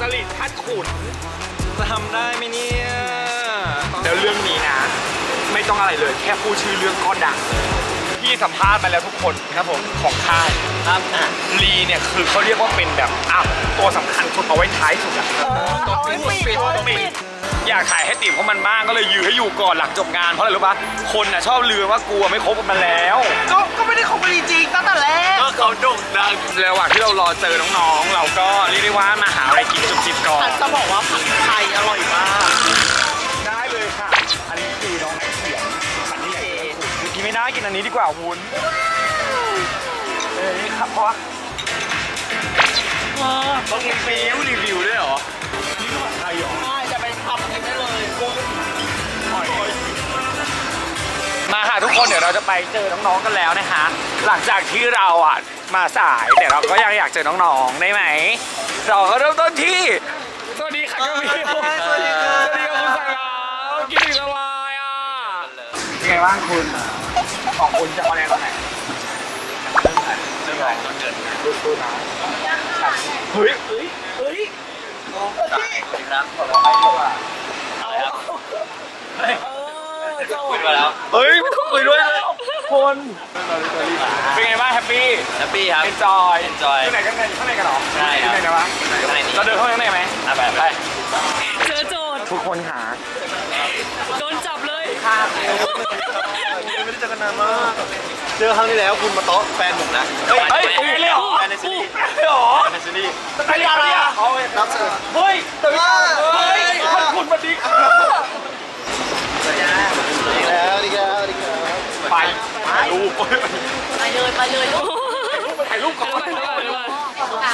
จริตท่านขุนจะทำได้ไหมเนี่ยแล้วเรื่องนี้นะ ไม่ต้องอะไรเลยแค่พูดชื่อเรื่องก็ดังพี่สัมภาษณ์มาแล้วทุกคนครับผมของค่ายครับอะลีเนี่ยคือเขาเรียกว่าเป็นแบบอะตัวสำคัญสุดเอาไว้ท้ายสุดอะตัวปิดปิดตัวปิด อยากขายให้ติ๋มเพราะมันมากก็เลยยื้อให้อยู่ก่อนหลังจบงานเพราะอะไรรู้ปะคนน่ะชอบลือว่ากลัวไม่คบกับมันแล้ว ก็ก็ไม่ได้คบกันจริงๆตั้งแต่แรก ก็เขาโด่งดังระหว่างที่เรารอเจอน้องๆ เราก็เรียกได้ว่ามาหาอะไรกินจุบจิบก่อนจะบอกว่าผัดไทยอร่อยมาก ได้เลยค่ะ อันนี้คือน้องนักเขียนอันนี้ใหญ่กินไม่ได้กินอันนี้ดีกว่าวุ้นเอ้ยครับเพราะว่าต้องรีวิวรีวิวด้วยเหรอ นี่คือผัดไทยเหรอ ทุกคนเดี๋ยวเราจะไปเจอน้องๆกันแล้วนะคะหลังจากที่เราอะมาสายแต่เราก็ยังอยากเจอน้องๆได้ไหมเราก็เริ่มต้นที่สวัสดีค่ะกมิวสวัสดีค่ะสวัสดีค่ะคุณสายลาวกินถึงอะไรอะเป็นไงบ้างคุณของคุณจะออนแอร์ตอนไหนเรื่องไหนเรื่องอะไรต้นเดือนดูดูนะเฮ้ยเฮ้ยเฮ้ยครับขอไปดีกว่าอะไรครับคุยมาแล้ว เฮ้ยคุยด้วยเลย คนเป็นไงบ้างแฮปปี้แฮปปี้ครับ เอนจอย enjoy ข้างในข้างในข้างในกันเหรอใช่ครับข้างในนะวะข้างในนี้เราเดินเข้าไปข้างในไหมอะไปไปเจอโจทย์ทุกคนหาโดนจับเลยไม่ได้เจอกันนานมากเจอครั้งที่แล้วคุณมาโต๊ะแฟนผมนะเฮ้ยเฮ้ยเป็นไงเลยเหรอแฟนในซีรีส์ไม่หรอแฟนในซีรีส์ไม่ได้อะไรอะรับเชิญเฮ้ยแต่ไม่เฮ้ยท่านคุณมาดีค่ะดีแล้วดีแล้วดีแล้วไป ถ่ายรูปไปเลยไปเลยลูกถ่ายรูปก่อนไปเลยไปเลย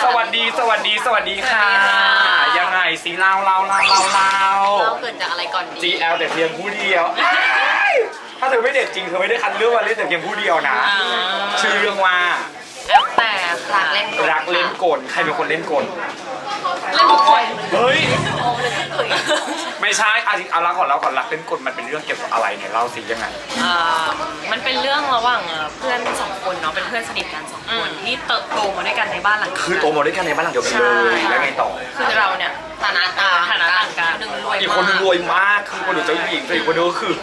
สวัสดีสวัสดีสวัสดีค่ะ ยังไงสีเราเราเราเราเราเราเกิดจากอะไรก่อนดี GL แต่เพียงผู้เดียวอ้ายถ้าเธอไม่เด็ดจริงเธอไม่ได้คัดเลือกมาเล่นแต่เพียงผู้เดียวนะชื่อเรื่องว่าแอปแต่รักเล่นรักเล่นกลใครเป็นคนเล่นกล เล่นทุกคนเฮ้ย โอ้เลยขึ้นเลย ไม่ใช่เอาจริงเอาละก่อนแล้วก่อนรักเล่นกลมันเป็นเรื่องเกี่ยวกับอะไรเนี่ยเล่าสิยังไง อ่ามันเป็นเรื่องระหว่างเอ่อเพื่อนสองคนเนาะเป็นเพื่อนสนิทกันสองคนที่เติบโตมาด้วยกันในบ้านหลังเดียวคือกันโตมาด้วยกันในบ้านหลังเดียวกันเลยแล้วไงต่อ คือเราเนี่ยฐานะต่างฐานะต่างกันหนึ่งรวยอีกมาคนนึงรกวยมากคือคนหนึ่งเจ้าหญิงแต่อีกคนนึงก็คือ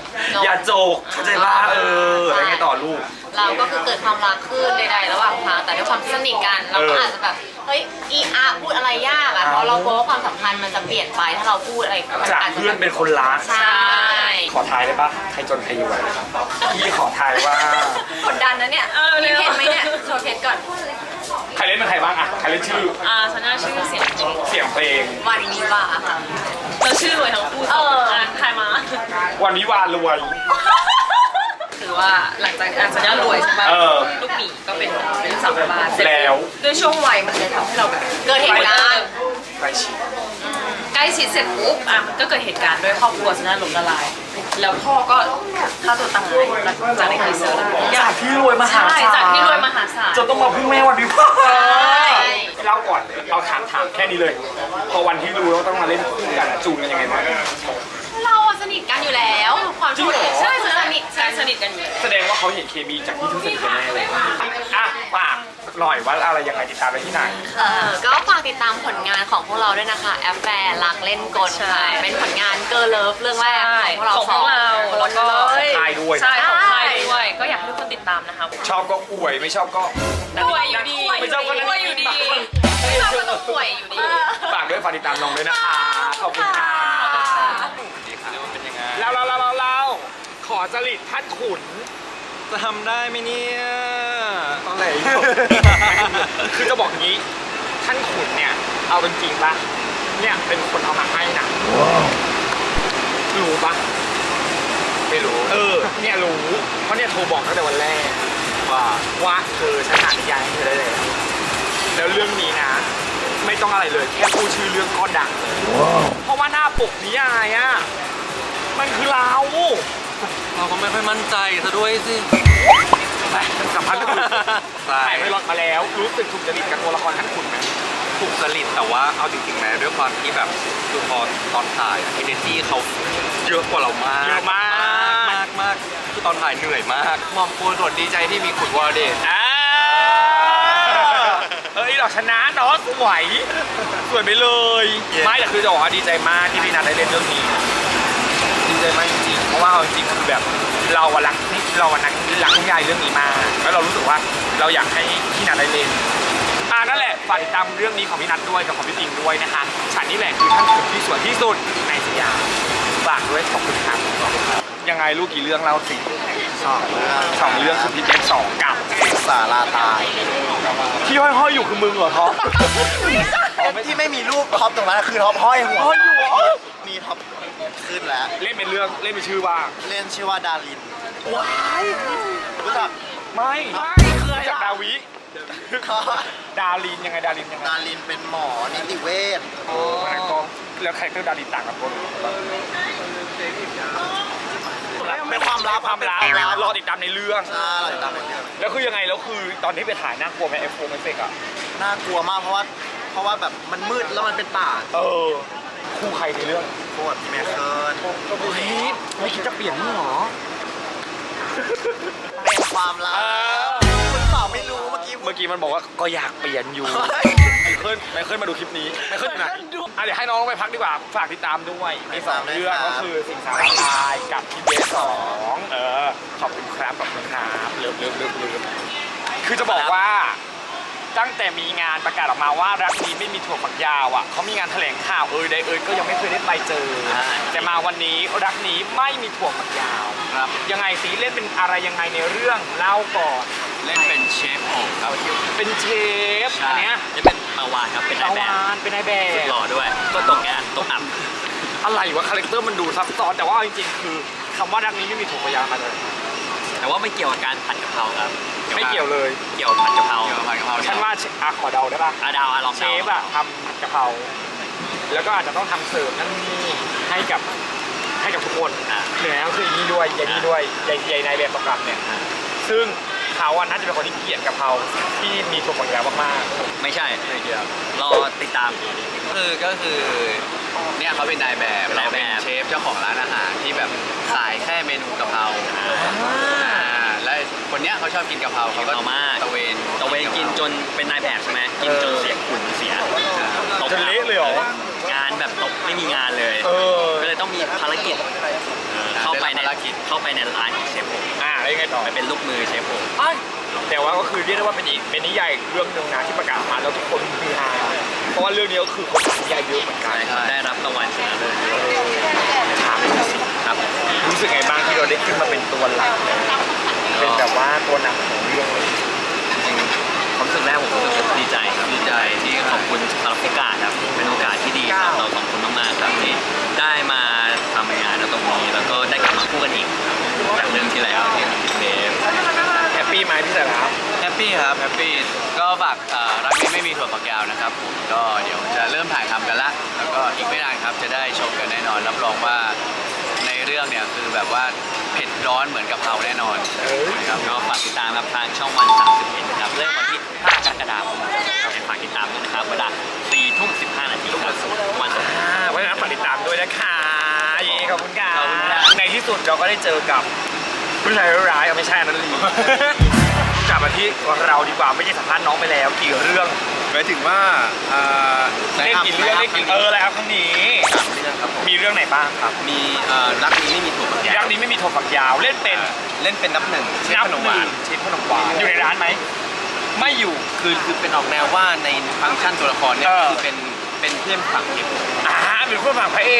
อย่าโจกเข้าใจว่าเออแล้วไงต่อลูก เราก็คือเกิดความรักขึ้นใดๆระหว่างทางแต่ด้วยความที่สนิทกันเราก็เออออาจจะแบบเฮ้ยอีอาพูดอะไรยากอะเพราะเรากลัวว่าความสัมพันธ์มันจะเปลี่ยนไปถ้าเราพูดอะไรมัจากอาจจะเพื่อนเป็นคนรักใช่ ขอทายได้ปะใครจนใครรวยพี่ขอทายว่า กดดันนะเนี่ยมีเพจไหมเนี่ย โชว์เพจก่อน ใครเล่นเป็นใครบ้างอะใครเล่นชื่อ อ่าฉันน่าชื่อเสียงเพลงเสียงเพลง วันนี้ว่าค่ะ เราชื่อรวยทั้งคู่เออใครมา วันวิวารวย คือว่าหลังจากอะสัญญารวยใช่ปะเออลูกหมีก็เป็นเป็นสาวบ้านเสร็จแล้ว ด้วยช่วงวัยมันเลยทำให้เราแบบเกิดเหตุการณ์ไปชิมใก ล้ชิดเสร็จปุ๊บอะมันก็เกิดเหตุการณ์ด้วยครอบครัวฉันน่ะล้มละลาย แล้วพ่อก็ฆ่าตัวตายหลังจากในทีเซอร์แล้วจากที่รวยมหาใช่ศาลจากที่รวยมหาศาล จนต้องมาพึ่งแม่วันวิวาใช่ เล่าก่อนเราถามถามแค่นี้เลย พอวันที่รู้ว่าต้องมาเล่นคู่กันจูนกันยังไงบ้าง อยู่แล้ว ความจริงเหรอ ใช่สนิทใช่สนิทกันอยู่แล้วแสดงว่าเขาเห็นเคมีจากที่ทุกคนกันแน่เลยอะฝากหน่อยว่าอะไรยังไงติดตามไปที่ไหน เออก็ฝากติดตามผลงานของพวกเราด้วยนะคะ แอฟแฟร์รักเล่นกลค่ะ เป็นผลงานเกิร์ลเลิฟเรื่องแรกของพวกเราของพวกเราสองแล้วก็คนเลยทายด้วย ใช่ของไทยด้วย ก็อยากให้ทุกคนติดตามนะคะชอบก็อวยไม่ชอบก็ ด้วยอยู่ดีไม่ชอบก็นั่ง ด้วยอยู่ดีไม่ชอบก็ต้องป่วยอยู่ดี ฝากด้วยฝากติดตามน้องด้วยนะคะขอบคุณค่ะ จริตท่านขุน จะทำได้ไหมเนี่ยตอนไหน คือจะบอกงี้ ท่านขุนเนี่ย เอาเป็นจริงปะเนี่ยเป็นคนเอามาให้นะรู้ปะไม่รู้ เออ เนี่ยรู้ เพราะเนี่ยโทรบอกตั้งแต่วันแรก ว่าว่าเธอฉันอ่านนิยายให้เธอได้แล้วแล้วเรื่องนี้นะ ไม่ต้องอะไรเลยแค่พูดชื่อเรื่องก็ดังเลยเพราะว่าหน้าปกนิยายอะมันคือเรา เราก็ไม่ค่อยมั่นใจซะด้วยสิไปสัมภาษณ์คุณใช่ถ่ายไม่รอดมาแล้ว รู้สึกถูกจริตกับตัวละครท่านขุนไหมถูกสลิดแต่ว่าเอาจริงๆนะด้วยความที่แบบคือพอตอนถ่ายเอเนจีเขาเยอะกว่าเรามากเยอะมาก มากมากคือตอนถ่ายเหนื่อยมากมองปูนสดดีใจที่มีขุนวรเดชอ่าเฮ้ยเราชนะเนาะสวยสวยไปเลย ไม่แต่คือจะบอกว่าดีใจมากที่พี่นัทได้เล่นเรื่องนี้ ดีใจมากจริง ว่าเอาจริงๆคือแบบเราอะรักนี่เราอะนักรักนิยายเรื่องนี้มากแล้วเรารู้สึกว่าเราอยากให้พี่นัทได้เล่นอ่านั่นแหละฝากติดตามเรื่องนี้ของพี่นัทด้วยกับของพี่ติงด้วยนะคะฉันนี่แหละคือท่านขุนที่สวยที่สุดในสยามฝากด้วยขอบคุณครับยังไงลูกกี่เรื่องเล่าสิสองเรื่องสองเรื่องคือพี่เจฟสองกับสาราตายที่ห้อยๆอยู่คือมึงเหรอท็อป ที่ไม่มีรูปท็อปตรงนั้นคือท็อปห้อยหัวห้อยอยู่เหรอมีท็อปขึ้นแล้ว เล่นเป็นเรื่องเล่นเป็นชื่อว่าเล่นชื่อว่าดารินว้ายรู้จักไม่รู้จากดาวิดารินยังไงดารินยังไงดารินเป็นหมอนิติเวชโอ้แล้วก็แล้วใครคือดารินต่างกับตัวหนูเป็นความลับความลับเป็นความรลัอบติดตามในเรื่องใช่เราติดตามในเรื่องแล้วคือยังไงแล้วคือตอนที่ไปถ่ายน่ากลัวไหมไอโฟมไอเฟกอะน่ากลัวมากเพราะว่า เพราะว่าแบบมันมืดแล้วมันเป็นป่าเออ คู่ใครในเรื่องโคตรพี่แมคเคิลเฮ้ยไม่คิดจะเปลี่ยนนี่หรอเป็นความลับเออคุณเปล่าไม่รู้เมื่อกี้ เมื่อกี้มันบอกว่าก็อยากเปลี่ยนอยู่เฮ้ยไม่เคยไม่เคยมาดูคลิปนี้ไม่เคยอยู่ไหนอะเดี๋ยวให้น้องไปพักดีกว่า ฝากติดตามด้วยมีสองเรื่องก็คือสิงสารตายกับพี่เบสสองเออ ขอบคุณครับ ขอบคุณครับเลิฟเลิฟเลิฟเลิฟคือจะบอกว่า ตั้งแต่มีงานประกาศออกมาว่ารักนี้ไม่มีถั่วฝักยาวอะเขามีงานแถลงข่าวเอยใดเอยก็ยังไม่เคยได้ไปเจอ แต่มาวันนี้รักนี้ไม่มีถั่วฝักยาวครับยังไงสีเล่นเป็นอะไรยังไงในเรื่องเล่าก่อน เล่นเป็นเชฟโอ่งครับเป็นเชฟอันเนี้ยจะเป็นปาวานครับเป็นปนายระแบบวานเป็นนายแบบหล่อด้วย ก็ตกงานตกอับอะไรวะคาแรคเตอร์มันดูซับซ้อนแต่ว่าจริงๆ คือคำว่ารักนี้ไม่มีถั่วฝักยาวมาเลยแต่ว่าไม่เกี่ยวกับการผัดกะเพราครับ ไม่เกี่ยวเลยเกี่ยวกับผัดกะเพราเกี่ยวกับผัดกะเพราฉันว่าอาขอเดาได้ป่ะอาดาวอาลองเชดาวฟอะทำผัดกะเพราแล้วก็อาจจะต้องทำเสิร์ฟนั่นนี่ให้กับให้กับทุกคนอ่าเหนือก็คืออย่างนี้ด้วยอย่างนี้ด้วยใหญ่ใหญ่ในายแบบประกับเนี่ยซึ่งเขาอะน่าจะเป็นคนที่เกลียดกะเพราที่มีถั่วฝักยาวมากไม่ใช่ไม่เกี่ยวรอติดตาม คือก็คือเนี่ยเขาเป็นนายแบบ เราเป็นเชฟเจ้าของร้านอาหารที่แบบขายแค่เมนูกะเพราอ่าและ คนเนี้ยเขาชอบกินกะเพราเขาก็ตะเวนตะเวนกินจนเป็นนายแบบใช่ไหมกินจนเสียขุนเสียตกๆจนเละเลยเหรอ งานแบบตกไม่มีงานเลย เออ ก็เลยต้องมีภารกิจ เข้าไปในเข้าไปในร้านของเชฟผมอ่าแล้วยังไงต่อ ไปเป็นลูกมือเชฟผม แต่ว่าก็คือเรียกได้ว่าเป็นอีกเป็นนิยายเรื่องหนึ่งนะที่ประกาศมาแล้วทุกคนฮือฮาเพราะว่าเรื่องนี้ก็คือคนอ่านนิยายเยอะเหมือนกันใช่ครับได้รับรางวัลชนะเลิศถามหน่อยสิครับ รู้สึกไงบ้างที่เราได้ขึ้นมาเป็นตัวหลักเป็นแบบว่าตัวนำของเรื่องเลยจริงๆความรู้สึกแรกผมรู้สึกดีใจครับดีใจที่ขอบคุณสำหรับโอกาสครับเป็นโอกาสที่ดีสำหรับเราสองคนมากๆครับที่ได้มาทำงานตรงนี้แล้วก็ได้กลับมาคู่กันอีกจากเรื่องที่แล้วที่เทปแฮปปี้ไหมพี่สาระแฮปปี้ครับแฮปปี้ก็ฝากเอ่อรักนี้ไม่มีถั่วฝักยาวนะครับผมก็เดี๋ยวจะเริ่มถ่ายทำกันละแล้วก็อีกไม่นานครับจะได้ชมกันแน่นอนรับรองว่าในเรื่องเนี่ยคือแบบว่าเผ็ดร้อนเหมือนกับเราแน่นอนเอ้ยนะครับก็ฝากติดตามครับทางช่องวัน31นะครับเริ่มวันที่5กรกฎาคมครับฝากติดตามด้วยนะครับเวลา4ทุ่ม15นาทีครับวันศุกร์อ่าเพราะฉะนั้นฝากติดตามด้วยนะคะเย้ขอบคุณค่ะขอบคุณครับในที่สุดเราก็ได้เจอกับผู้ชายร้ายๆเอาไม่ใช่อันนั้นลีกลับมาที่เราดีกว่าไม่ใช่สัมภาษณ์น้องไปแล้วกี่เรื่องหมายถึงว่าเอ่อเล่นกี่เรื่องเล่นกี่เออแล้วครั้งนี้สามเรื่อง ครับผมมีเรื่องไหนบ้างครับมีเอ่อรักนี้ไม่มีถั่วฝักยาเรื่วองนี้ไม่มีถั่วฝักยาวเล่นเป็นเล่นเป็นนับหนึ่งเชฟนับขนมหวานเชฟขนมหวานอยู่ในร้านไหม ไม่อยู่ คือคือเป็นออกแนวว่าในฟังก์ชันตัวละครเนี่ยเออ คือเป็นเป็นเพื่อนฝั่งเอกอ่าเป็นผู้ฝั่งพระเอ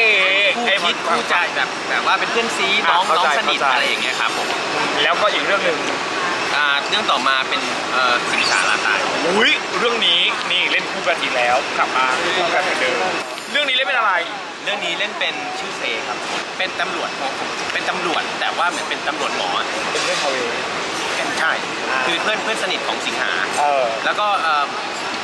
กคู่ไอ้คิดฝั่ง คู่ใจแบบแบบว่าเป็นเพื่อนซีน้องอะเข้าน้องใจสนิทเข้าใจ อะไรอย่างเงี้ยครับผมแล้วก็อีกเรื่องหนึ่งอ่าเรื่องต่อมาเป็นเอ่อสิงสาราตายอุ้ยเรื่องนี้นี่เล่นคู่กันอีกแล้วกลับมาคู่กันเหมือนเดิมเรื่องนี้เล่นเป็นอะไร เรื่องนี้เล่นเป็นชื่อเซครับ เป็นตำรวจเป็นตำรวจ แต่ว่าเหมือนเป็นตำรวจหมอเป็นเรื่องทาวเวเป็นใช่ คือเพื่อนเพื่อนสนิทของสิงหา เออ แล้วก็เอ่อ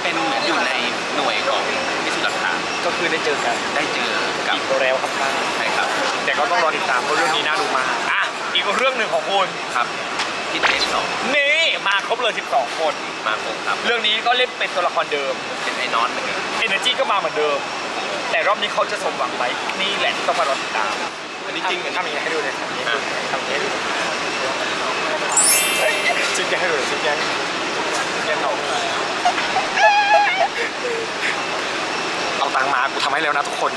เป็นเหมือนอยู่ในหน่วยของพิสูจน์หลักฐานก็คือได้เจอกันได้เจอกับอีกแล้วครับท่านใช่ครับแต่ก็ต้องรอติดตามเพราะเรื่องนี้น่าดูมากอะอีกเรื่องหนึ่งของคุณครับที่เทปสองนี่มาครบเลย 12 คน มาผมครับ เรื่องนี้ก็เล่นเป็นตัวละครเดิมเป็นไอ้นอนเหมือนกัน Energy ก็มาเหมือนเดิม แต่รอบนี้เขาจะสมหวังไหมนี่แหละที่ต้องมารอติดตามอันนี้จริงเหมือนทำอย่างนี้ให้ดูเลยทำอย่างนี้ให้ดูทำอย่งนี้ให้ดูจุดแกให้ดูจุดแกจุนแกเอาเอาตังมากูทำให้แล้วนะทุกคน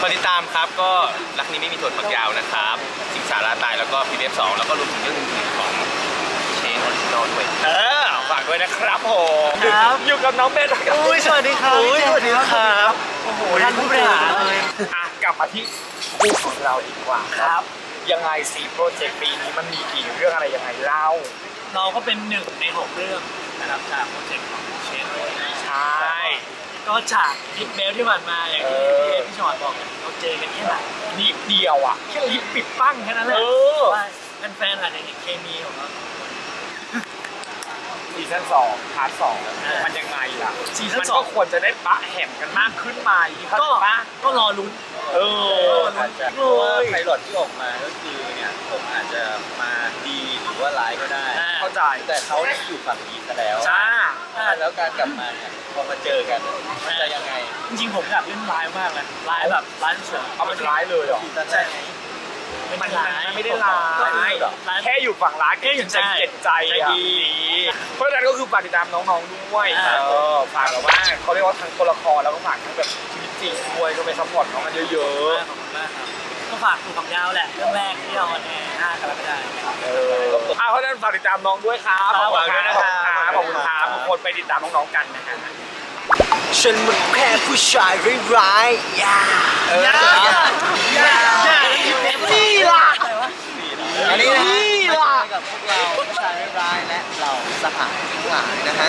ขอติดตามครับก็รักนี้ไม่มีถั่วฝักยาวนะครับ สิงสาราตายแล้วก็พีเดฟสองแล้วก็รวมถึงเรื่องอื่นๆของเชนออริจินอลด้วยเออ ฝากด้วยนะครับผมอยู่กับน้องเบนครับอุ้ยสวัสดีครับอุ้ยสวัสดีครับโอ้โหท่านผู้บริหารเลย อะกลับมาที่คู่ของเราดีกว่าครับ ยังไงสีโปรเจกต์ปีนี้มันมีกี่เรื่องอะไรยังไงเล่า เราก็เป็นหนึ่งในหกเรื่องนะครับจากโปรเจกต์ของเชนเลยใช่ ก็จากพิกเบลที่ผ่านมาอย่างที่เออพี่ชอดบอกเนี่ยเราเจอกันแค่ไหนนิดเดียวอะแค่ลิปปิดปั้งแค่นั้นแหละเออ ว่าแฟนๆอาจจะเห็นเคมีของเรา ซีซั่นสองพาร์ทสองมันยังไงล่ะซีซั่นมันสอก็งควรจะได้ปะแหมกันมากขึ้นไหมเข้าก็ใจปะก็รอลุ้นเออเพราะว่าไพลอตที่ออกมาก็คือเนี่ยผมอาจจะมาดีหรือว่าร้ายก็ได้อ่าเข้าใจแต่เขาเนี่ยอยู่ฝั่งนี้ซะแล้วจ้าแล้วการกลับมาเนี่ยพอมาเจอกันมันจะยังไง จริงๆผมอยากเล่นร้ายมากเลยร้ายแบบร้ายเสือเอาเป็นร้ายเลยเหรอซี ซั่นแรกไม่มันร้ายไม่ได้ร้ายก็คือแบบร้ายแค่อยู่ฝั่งร้ายแค่อยู่ใจเจ็บใจใจอะดีเพราะฉะนั้นก็คือฝากติดตามน้องๆด้วยอ่าเออฝากแบบว่าเขาเรียกว่าทั้งตัวละครแล้วก็ฝากทั้งแบบชีวิตจริงด้วยก็ไปซัพพอร์ตน้องกันเยอะขอบคุณมากครับก็ฝากถูกฝักยาวแหละเรื่องแรกที่เราออนแอร์5กรกฎาคมๆเอออะเพราะฉะนั้นฝากติดตามน้องด้วยครับครับขอบคุณคฝากด้วยรับนะครับขอบคุณครับทุกคนไปติดตามน้องๆกันนะฮะฉันมันแค่ผู้ชายร้ายๆอย่าเออ นี่ล่ะ อันนี้นะนี่ล่ะกับพวกเราผู้ชายร้ายๆและเราสหายทั้งหลายนะฮะ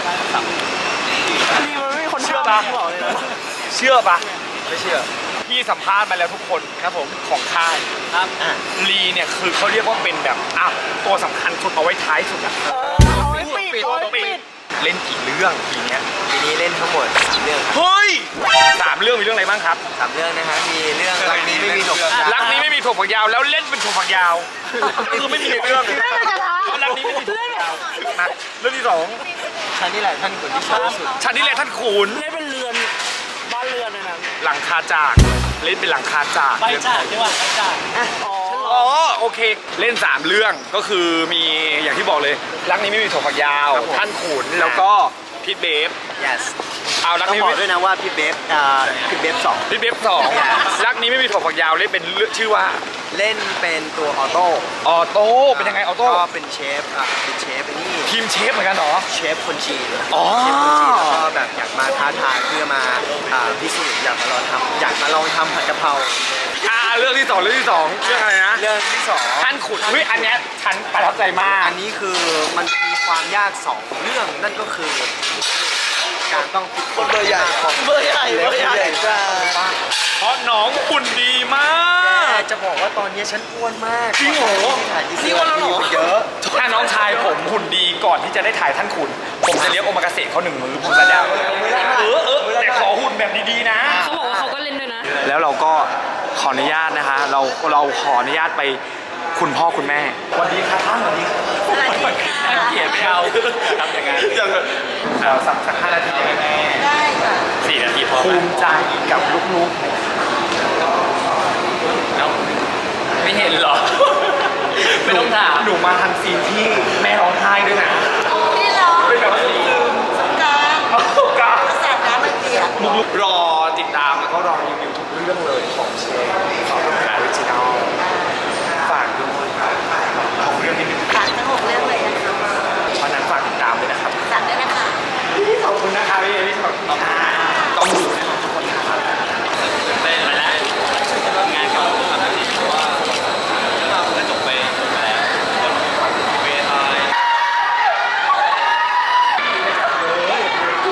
นี่มันไม่มีคนเชื่อทำปะบอกเลยนะเชื่อปะไม่เชื่อพี่สัมภาษณ์มาแล้วทุกคนครับผมของค่ายครับลีเนี่ยคือเขาเรียกว่าเป็นแบบอะตัวสำคัญสุดเอาไว้ท้ายสุดอะ เอาไว้ปิดเอาไว้ปิด เล่นกี่เรื่องทีเนี้ยปีนี้เล่นทั้งหมดสามเรื่องครับเฮ้ยสามเรื่องมีเรื่องอะไรบ้างครับสามเรื่องนะฮะมีเรื่องรักนี้ไม่มีถกรักนี้ไม่มีถั่วฝักยาวแล้วเล่นเป็นถั่วฝักยาวก็คือไม่มีในเรื่องรักนี้ไม่มีถั่วฝักยาวนะเรื่องที่สองฉันนี่แหละท่านคนที่ชอบที่สุดชั้นนี้แหละท่านขุนเล่นเป็นเรือนบ้านเรือนเลยนะหลังคาจากเล่นเป็นหลังคาจากใบจากใช่ป่ะใบจากอ๋อ โอเค เล่น 3 เรื่องก็คือมีอย่างที่บอกเลยรักนี้ไม่มีถั่วฝักยาว ท่านขุนแล้วก็พิทเบฟ yes เอารักต้องนี้บอกไม่ด้วยนะว่าพี่เบฟอ่าพี่เบฟสองพิทเบฟสอง รักนี้ไม่มีถั่วฝักยาวเล่นเป็นเรื่องชื่อว่า เล่นเป็นตัวออโต้ออโต้ เป็นยังไงออโต้ ก็เป็นเชฟอะเป็นเชฟไอ้นี่ทีมเชฟเหมือนกันเหรอ เชฟคนจีนอ๋อ เชฟคนจีนแล้วก็แบบอยากมาท้าทายเพื่อมาอ่าพิสูจน์อยากมาลองทำอยากมาลองทำผัดกะเพราอ่าเรื่องที่สองเรื่องที่สองเรื่องอะไรนะเรื่องที่สองท่านขุนเฮ้ยอันเนี้ยฉันประทับใจมาก อันนี้คือมันมีความยากสองเรื่องนั่นก็คือ การต้องคิดคนเบอร์ใหญ่ของเบอร์ใหญ่เบอร์ใหญ่จ้าเพราะน้องหุ่นดีมากจะบอกว่าตอนนี้ฉันอ้วนมากจริงเหรอถ่ายยี่สิบนี่วันละเหรอเยอะถ้าน้องชายผมหุ่นดีก่อนที่จะได้ถ่ายท่านขุน ผมจะเลี้ยงโอมากาเสะเขาหนึ่งมือผมสัญญาเออเออแต่ขอหุ่นแบบดีๆนะเขาบอกว่าเขาก็เล่นด้วยนะ แล้วเราก็ขออนุญาตนะคะเราเราขออนุญาตไป คุณพ่อคุณแม่สวัสดีครับท่านสวัสดีครับสวัสดีค่ะเกียรติเราทำยังไงเอาสักสักห้านาทีได้ไหมแม่ได้ค่ะสี่นาทีพอภูมิใจกับลูกๆแล้วไม่เห็นเหรอไม่ต้องถามหนูมาทันซีนที่แม่ร้องไห้ด้วยนะ ไม่ร้อง เป็นแบบว่าซึม กลาง ๆเอากา แสบน้ำมันเปียก มุกๆรอติดตามแล้วก็รอรีวิวทุกเรื่องเลยของเชฟของออริจินอลฝากด้วยครับของเรื่องนี้ ฝากทั้งหกเรื่องเลยนะคะ เพราะฉะนั้นฝากติดตามด้วยนะครับ สั่งด้วยนะคะ ขอบคุณนะครับพี่พี่ขอบคุณครับต้องดูแน่นอนทุกคนครับ เต้นไปแล้วงานกับทำดีเพราะว่าเราก็จบไปแล้วเวทาย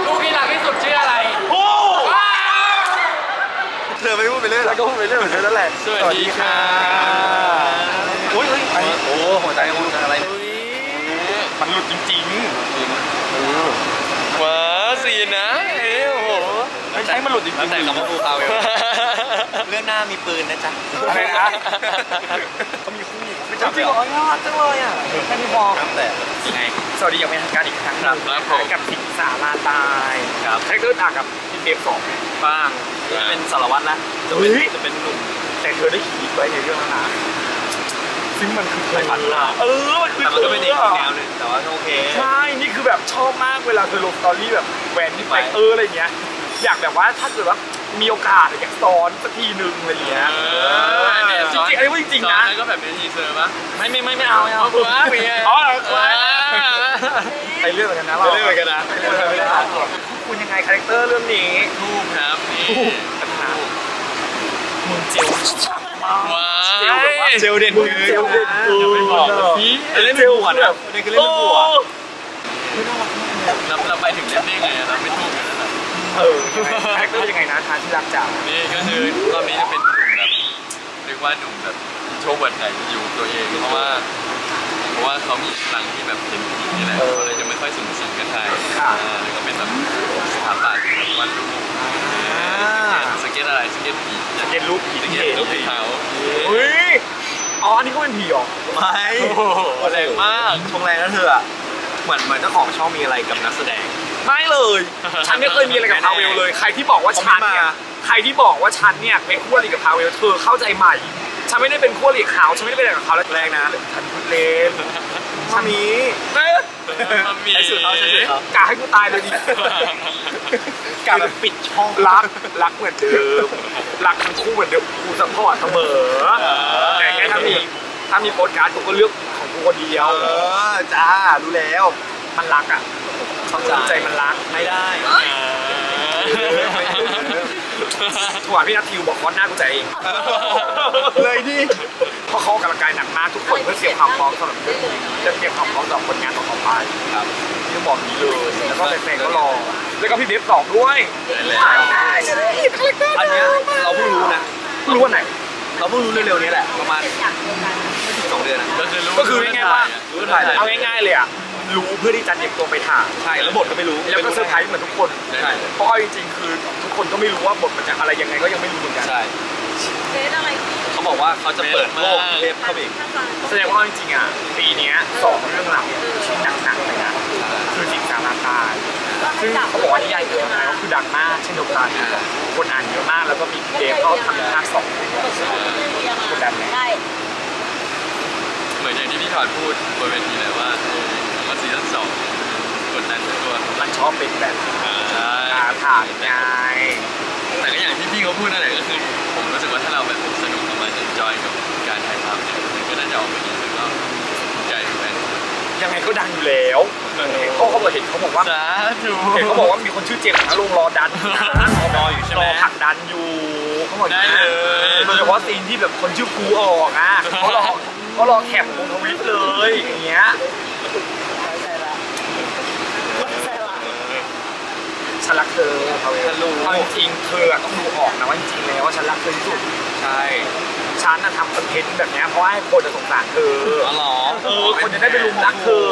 ลูกที่รักที่สุดชื่ออะไรผู้ เธอไม่พูดไปเรื่อย แล้วก็พูดไปเรื่อยเหมือนเดิมนั่นแหละสวัสดีค่ะอุ้ยเฮ้ยอันนี้โอ้หัวใจคุณอะไร มันหลุดจริงว้าสีนะเอ้โอ้โหๆไม่ใช่มันหลุดจริงๆแล้วแต่คำว่าภูเขาอยู่เรื่องหน้ามีปืนนะจ๊ะอะไรนะเขามีคู่ไม่จับจริงเหรอยอดจังเลยอะแค่นี้พอครับแต่ไงสวัสดีอย่างเป็นทางการอีกครั้งหนึ่งครับนะผมกับสิงสาราตายครับคาแรคเตอร์ต่างกับที่เทปสอง บ้างเป็นสารวัตรนะจะเป็นเฮ้ยจะเป็นหนุ่มแต่เธอได้ขี่ไว้ในเรื่องนั้นนะซึ่งมันคือไม่ฝันละเออมันคือแต่มันก็เป็นอีกธอแนวหนึงแต่ว่าก็โอเคใช่นี่คือแบบชอบมากเวลาเธอลงสตอรี่แบบแหวนที่ไปไปเอออะไรเงี้ยอยากแบบว่าถ้าเกิดว่ามีโอกาสอยากซ้อนสักทีหนึ่งอะไรอย่างเงี้ยจริงๆอันนี้พูดจริงๆนะก็แบบเป็นทีเซอร์ปะไม่ไม่ไม่ไม่เอาไม่เอาหัวมีไงอ๋อว้าไปเรื่องเหมือนกันนะเราไปเรื่องเหมือนกันนะ ไปเรื่องเหมือนกันนะคุณยังไงคาแรคเตอร์เรื่องนี้ ทูบครับนี่ปัญหามึงเจียวชัดมากว้าเจียวแบบว่าเจลเด่นมึงเจียวเด่นเกินอย่าไปบอกนะพี่เล่นเป็นบวชอะนี่คือเล่นเป็นบวชเราเราไปถึงเล่นได้ไงอะเราไม่ทูบกันแล้วนะเออยังไงคาแรคเตอร์ยังไงนะทานที่รักจ๋านี่ก็คือรอบนี้จะเป็นหนุ่มแบบเรียกว่าหนุ่มแบบโชว์เวิร์ดไหนอยู่ตัวเองเพราะว่า เพราะว่าเขามีพลังที่แบบเป็นผู้หญิงนี่แหละเขาเลยจะไม่ค่อยสูงสิงกันใครอ่าแล้วก็เป็นแบบสถาปัตย์วันรูปสเก็ตอะไรสเก็ตผีสเก็ตรูปผีสที่เก็ตเห็นรูปเขาเฮ้ยอ๋ออันนี้ก็เป็นผีเหรอไม่โอ้โหแรงมากชงแรงนะเธออะเหมือนเหมือนเจ้าของช่องมีอะไรกับนักแสดง ไม่เลย ฉันไม่เคยมีอะไรกับพาเวลเลย ใครที่บอกว่าฉันเนี่ยใครที่บอกว่าฉันเนี่ยเป็นคู่อริกับพาเวลเธอเข้าใจใหม่ ฉันไม่ได้เป็นคู่อริกับเขา ฉันไม่ได้เป็นอะไรกับเขาแล้วแรงนะฉันพูดเล่นมามีเอ๊ะมันมี ใช้สูตรเขาใช้สูตรเขากะให้กูตายเลยดิกลับแบบปิดช่องรักรักเหมือนเดิมรักทั้งคู่เหมือนเดิมกูสปอร์ตเสมอแต่แค่ถ้ามีถ้ามีโพสต์การ์ดกูก็เลือกของกูคนเดียว เออจ้ารู้แล้วมันรักอะเข้าใจใจมันรักไม่ได้ ถวายพี่นัททิวบอกว่าหน้ากูใจเอง เลยดิเพราะเขาออกกำลังกายหนักมากทุกคนเพื่อเตรียมความพร้อมสำหรับเรื่องนี้จะเตรียมความพร้อมสำหรับผลงานต่อๆไปครับที่บอกนี้เลยแล้วก็แฟนๆก็รอ แล้วก็พี่เบฟสองด้วยอันเนี้ยเราเพิ่งรู้นะ รู้วันไหน เราเพิ่งรู้เร็วๆนี้แหละประมาณไม่ถึงสองเดือนนะก็คือรู้ก็คือง่ายๆว่ารู้ถ่ายเอาง่ายๆเลยอะ รู้เพื่อที่จะเตรียมตัวไปถ่ายใช่แล้วบทก็ไม่รู้แล้วก็เซอร์ไพรส์เหมือนทุกคนใช่เพราะเอาจริงๆคือทุกคนก็ไม่รู้ว่าบทมันจะอะไรยังไงก็ยังไม่รู้เหมือนกันใช่เฟซอะไรเขาบอกว่าเขาจะเปิดโลกเทปเข้าไปอีกแสดงว่าจริงๆอะปีเนี้ยสองเรื่องหลักที่หนักๆเลยนะคือสิงสาราตายซึ่งเขาบอกว่านิยายเยอะนะก็คือดังมากเช่นเดียวกันคนอ่านเยอะมากแล้วก็มีเดฟเขาทำภาคสองกดดันไหมได้เหมือนอย่างที่พี่ถอนพูดบนเวทีเลยว่าเออว่า ซีซั่นสองกดดันทุกตัวมันชอบเป็นแบบใช่อาถรรพ์ไงแต่ก็อย่างที่พี่เขาพูดนั่นแหละก็คือผมรู้สึกว่าถ้าเราแบบสนุกกับมันเอนจอยกับการถ่ายทำเนี่ยมันก็น่าจะออกมาดีแล้วก็ถูกใจแฟนยังไงก็ดังอยู่แล้วเขาเขาบอกเห็นเขาบอกว่าสาธุเห็นเขาบอกว่ามีคนชื่อเจมส์นะลงรอดันอยู่นะรออยู่ใช่ไหมรอผลักดันอยู่เขาบอกได้เลยโดยเฉพาะซีนที่แบบคนชื่อกูออกอะเขารอเขารอแคปลงทวิตเลยอย่างเงี้ย ฉันรักเธอเขาเลยเอาจริงๆเธออะต้องดูออกนะว่าจริงๆแล้วว่าฉันรักเธอที่สุดใช่ฉันน่ะทำคอนเทนต์แบบเนี้ยเพราะว่าให้คนจะสงสารเธออ๋อเหรอเออคนจะได้ไปรุมรักเธอ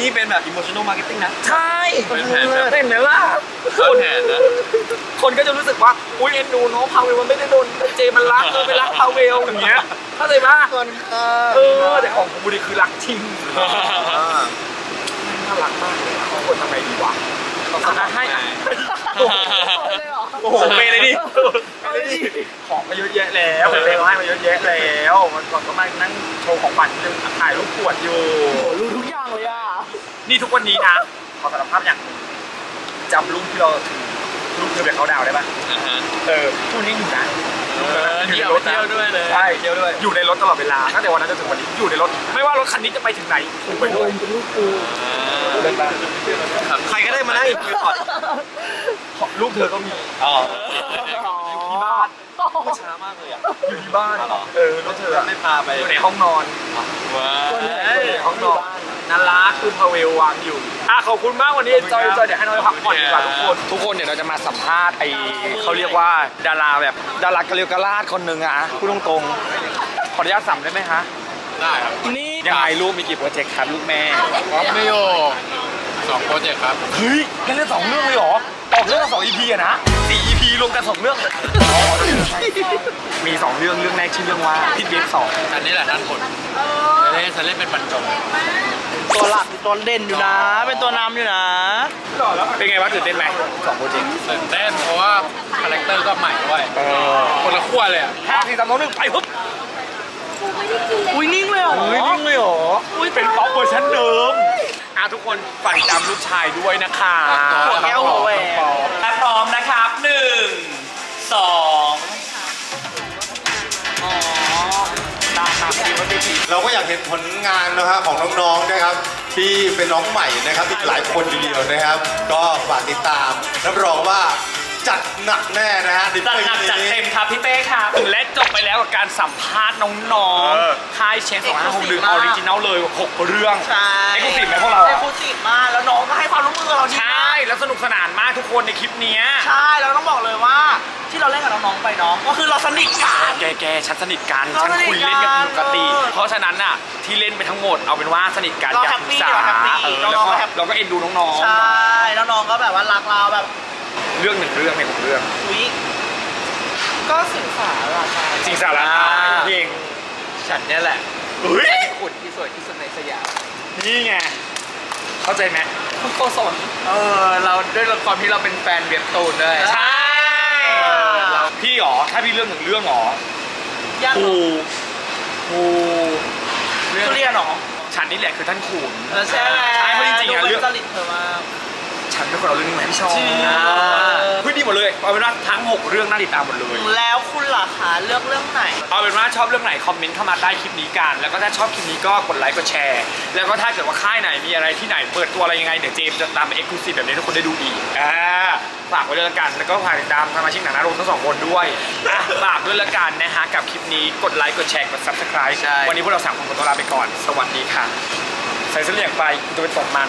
นี่เป็นแบบ emotional marketing นะ ใช่เป็นแผนแบบ เห็นไหมล่ะเข้าแผนนะ คนก็จะรู้สึกว่า อุ้ยเอ็นดูน้องพาเวลมันไม่ได้โดนเจมันรักเออไปรักพาเวลอย่างเงี้ยเข้าใจปะเออ แต่ของกูดิคือรักจริงน่ารักมากเลยอะเขาคนทำไงดีวะต้ องทำให้อะโอ้โหโอ้โหเปเลยดิของมาเยอะแยะแล้วเลยให้มาเยอะแยะแล้วมันก่อนก็มานั่งโชว์ของขวัญยังถ่ายรูปขวดอยู่รู้ทุกอย่างเลยอะนี่ทุกวันนี้นะขอสารภาพอย่างหนึ่งจำรูปที่เราถือรูปเธอแบบเขาดาวน์ได้ปะอ่าฮะเออช่วงนี้อยู่นะเออเที่ยวเที่ยวด้วยเลย ใช่เที่ยวด้วย อยู่ในรถตลอดเวลาตั้งแต่วันนั้นจนถึงวันนี้อยู่ในรถ ไม่ว่ารถคันนี้จะไปถึงไหนกูไปด้วยเดินมาครับใครก็ได้มานั่งอีกทีก่อนรูปเธอก็มีอ๋ออยู่ที่บ้านช้ามากเลยอะ อยู่ที่บ้านเออรถเธออะไม่พาไปอยู่ในห้องนอนว้าอยู่ในห้องนอน น่ารักคือพาเวลวางอยู่อะขอบคุณมากวันนี้จอยจอยเดี๋ยวให้น้อยพักผ่อนดีกว่าทุกคน ทุกคนเดี๋ยวเราจะมาสัมภาษณ์ไอเขาเรียกว่าดาราแบบดารากระเลียวกระลาดคนหนึ่งอะพูดตรงๆขออนุญาตสัมได้ไหมคะได้ครับนี่ยังไงลูกมีกี่โปรเจกต์ครับลูกแม่ครับไม่โยสองโปรเจกต์ครับเฮ้ยเล่นเรื่องสองเรื่องเลยเหรอออกเรื่องละสอง EP อะนะสี่ EP รวมกันสองเรื่องอ๋อมีสองเรื่องเรื่องแรกชื่อเรื่องว่าพิทเวฟสองอันนี้แหละท่านผลเล่นฉันเล่นเป็นบรรจง ตัวหลักตัวเด่นอยู่นะ เป็นตัวนำอยู่นะ เป็นไงวะตื่นเต้นไหมสองโปรเจกต์ตื่นเต้นเพราะว่าคาแรคเตอร์ก็ใหม่ด้วยเออคนละขั้วเลยอะห้าสี่สามสองหนึ่งไปปุ๊บอุ้ยนิ่งเลยเหรอเฮ้ยนิ่งเลยเหรออุ้ยเป็นป๊อปเวอร์ชันเดิมอะทุกคนฝากติดตามลูกชายด้วยนะคะหัวแก้วหัวแหวนถ้าพร้อมนะครับหนึ่ง เราก็อยากเห็นผลงานนะฮะของน้องๆนะครับที่เป็นน้องใหม่นะครับอีกหลายคนทีเดียวนะครับ ก็ฝากติดตามรับรองว่า จัดหนักแน่นะฮะในจัดปีหนักจัดนี้เต็มครับพี่เป้ครับถึงและจบไปแล้วกับการสัมภาษณ์น้องเออๆค่ายเชนสองห้าหกหนึ่งออริจินัลเลย 6 เรื่องใช่เอ็กซ์คลูซีฟไหมพวกเราเอ็กอะซ์คลูซีฟมากแล้วน้องก็ให้ความร่วมมือกับเราดีใชมา่กแล้วสนุกสนานมากทุกคนในคลิปเนี้ยใช่แล้วต้องบอกเลยว่าที่เราเล่นกับน้องๆไปเนาะก็คือเราสนิทกันแกแกฉันสนิทกันเราฉันคุยเล่นกันปกติสนิทกันเพราะฉะนั้นน่ะที่เล่นไปทั้งหมดเอาเป็นว่าสนิทกันเราอยากแฮปปรึปี้กษาเราแฮปปี้เออน้แล้วองๆก็ก็แฮปปี้เราก็เอ็นดูน้องใช่แล้วน้องก็แบบว่ารักเราแบบๆเรื่องหนึ่งเรื่องในหกเรื่องอุ๊ยก็สื่อสารราชาจริงสาระเพลงฉันเนี่ยแหละเฮ้ยขุนที่สวยที่สุดในสยามนี่ไงเข้าใจไหมคุณโกศลเออเราด้วยความที่เราเป็นแฟนเว็บตูนด้วย ใช่พี่หรอถ้าพี่เรื่องหนึ่งเรื่องหรอย่านกูกูเรื่องทุเรียนเหรอฉันนี่แหละคือท่านขุนเออใช่ไหมใช่เพราะจริงๆอะดูเรื่องเป็นจริตเธอมากฉัน เป็นคนเอาเรื่องนี้มาให้พี่ชอบจริงเฮ้ยดีหมดเลยเอาเป็นว่าทั้งหกเรื่องน่าติดตามหมดเลย แล้วคุณล่ะคะเลือกเรื่องไหน เอาเป็นว่าชอบเรื่องไหนคอมเมนต์เข้ามาใต้คลิปนี้กัน แล้วก็ถ้าชอบคลิปนี้ก็กดไลค์กดแชร์ แล้วก็ถ้าเกิดว่าค่ายไหนมีอะไรที่ไหนเปิดตัวอะไรยังไงเดี๋ยวเจมส์จะตามมาเอ็กซ์คลูซีฟแบบนี้ให้ทุกคนได้ดูอีกอ่าฝากไว้ด้วยละกัน แล้วก็ฝากติดตามสมาชิกหนังนาโรงทั้งสองคนด้วยอะฝากด้วยละกันนะฮะกับคลิปนี้กดไลค์กดแชร์กด subscribe ใช่ วันนี้พวกเราสามคนขอตัวลาไปก่อน สวัสดีค่ะ ใส่เสื้อเหลียงไปกูจะไปตกมัน